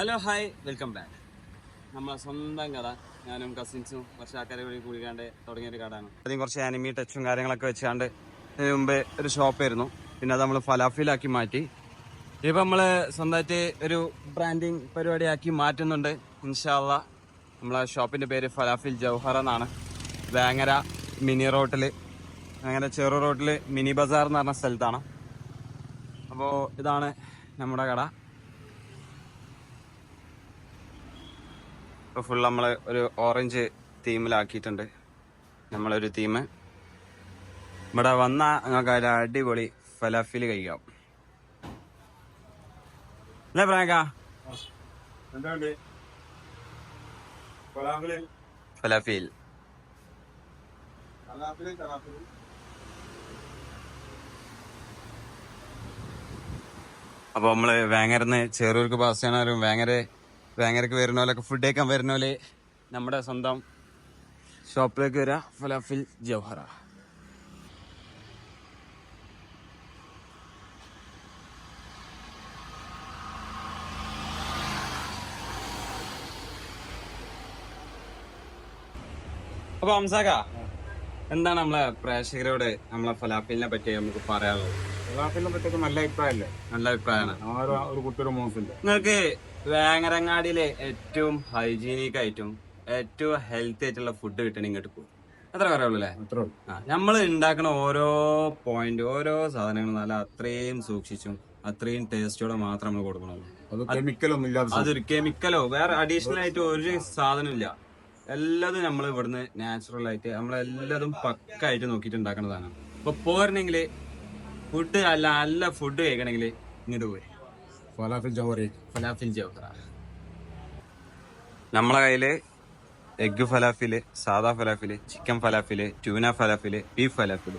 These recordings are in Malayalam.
ഹലോ ഹായ് വെൽക്കം ബാക്ക് നമ്മളെ സ്വന്തം കട ഞാനും കസിൻസും കുറച്ച് ആൾക്കാരെ കൂടി കൂടിക്കാണ്ട് തുടങ്ങിയൊരു കടയാണ് ആദ്യം കുറച്ച് ആനിമി ടച്ചും കാര്യങ്ങളൊക്കെ വെച്ചാണ്ട് ഇതിന് മുമ്പേ ഒരു ഷോപ്പായിരുന്നു പിന്നെ അത് നമ്മൾ ഫലാഫിലാക്കി മാറ്റി. ഇപ്പം നമ്മൾ സ്വന്തമായിട്ട് ഒരു ബ്രാൻഡിങ് പരിപാടിയാക്കി മാറ്റുന്നുണ്ട്. ഇൻഷാല്ല നമ്മളെ ഷോപ്പിന്റെ പേര് ഫലാഫിൽ ജൗഹർ എന്നാണ്. വേങ്ങര മിനി റോട്ടിൽ അങ്ങനെ ചെറു റോട്ടിൽ മിനി ബസാർ എന്ന് പറഞ്ഞ സ്ഥലത്താണ്. അപ്പോൾ ഇതാണ് നമ്മുടെ കട. ഇപ്പോൾ ഫുൾ നമ്മൾ ഒരു ഓറഞ്ച് തീമിലാക്കിയിട്ടുണ്ട് നമ്മളൊരു തീം ഇവിടെ വന്ന നിങ്ങൾക്ക് ഒരു അടിപൊളി ഫലാഫിൽ കഴിക്കാം. അല്ലേ പ്രാങ്ക ഫലാഫിൽ. അപ്പോൾ നമ്മൾ വേങ്ങരന്ന് ചെറൂർക്ക് പാസ് ചെയ്യണവരും വേങ്ങര വേങ്ങരക്ക് വരുന്ന പോലൊക്കെ ഫുഡ് കഴിക്കാൻ വരുന്ന പോലെ നമ്മുടെ സ്വന്തം ഷോപ്പിലേക്ക് വരിക ഫലാഫിൽ ജവഹറ അപ്പൊ ഹംസാക്ക? എന്താണ് നമ്മളെ പ്രേക്ഷകരോട് നമ്മളെ ഫലാഫിലിനെ പറ്റി നമുക്ക് പറയാനുള്ളത്? കലാപ്പിനെ പറ്റിയൊക്കെ നല്ല അഭിപ്രായമല്ലേ? നല്ല അഭിപ്രായമാണ്. ഒരു കുട്ടിയുടെ മോശമില്ല നിങ്ങൾക്ക് വേങ്ങരങ്ങാടിയിലെ ഏറ്റവും ഹൈജീനിക് ആയിട്ടും ഏറ്റവും ഹെൽത്തി ആയിട്ടുള്ള ഫുഡ് കിട്ടണം ഇങ്ങോട്ട് പോകും അത്ര പറയുള്ളൂ അല്ലേ? നമ്മൾ ഉണ്ടാക്കുന്ന ഓരോ പോയിന്റ് ഓരോ സാധനങ്ങളും നല്ല അത്രയും സൂക്ഷിച്ചും അത്രയും ടേസ്റ്റോടെ മാത്രം നമ്മൾ കൊടുക്കണം അതൊരു കെമിക്കലോ വേറെ അഡീഷണൽ ആയിട്ട് ഒരു സാധനം ഇല്ല. എല്ലാതും നമ്മൾ ഇവിടുന്ന് നാച്ചുറൽ ആയിട്ട് നമ്മളെല്ലാതും പക്കായിട്ട് നോക്കിയിട്ട് ഉണ്ടാക്കുന്നതാണ് അപ്പോൾ പോരണെങ്കിൽ ഫുഡ് അല്ല നല്ല ഫുഡ് കഴിക്കണമെങ്കിൽ ഇങ്ങോട്ട് പോയി ഫലാഫിൽ ജോഹറി. ഫലാഫിൽ ജോഹറ. നമ്മളെ കയ്യിൽ എഗ് ഫലാഫിൽ സാദാ ഫലാഫിൽ ചിക്കൻ ഫലാഫിൽ ട്യൂന ഫലാഫിൽ ബീഫ് ഫലാഫിൽ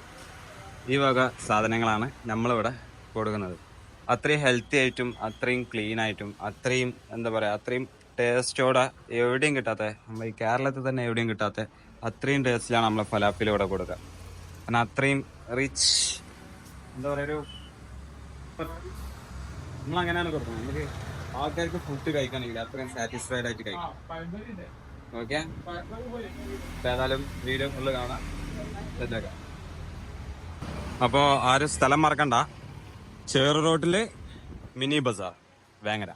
ഈ വക സാധനങ്ങളാണ് നമ്മളിവിടെ കൊടുക്കുന്നത്. അത്രയും ഹെൽത്തി ആയിട്ടും അത്രയും ക്ലീൻ ആയിട്ടും അത്രയും എന്താ പറയുക അത്രയും ടേസ്റ്റോടെ എവിടെയും കിട്ടാത്ത? നമ്മൾ ഈ കേരളത്തിൽ തന്നെ എവിടെയും കിട്ടാത്ത? അത്രയും ടേസ്റ്റിലാണ് നമ്മളെ ഫലാപ്പിലൂടെ കൊടുക്കുക. കാരണം അത്രയും റിച്ച് എന്താ പറയുക ഒരു നമ്മൾ അങ്ങനെയാണ് കൊടുക്കുന്നത്. നമുക്ക് ആൾക്കാർക്ക് ഫുഡ് കഴിക്കണമെങ്കിൽ അത്രയും സാറ്റിസ്ഫൈഡ് ആയിട്ട് കഴിക്കാം. ഓക്കെ ഏതായാലും വീഡിയോ ഫുള്ള് കാണാം. അപ്പോൾ ആരും സ്ഥലം മറക്കണ്ട. ചേറു റോട്ടിൽ മിനി ബസാർ വേങ്ങര.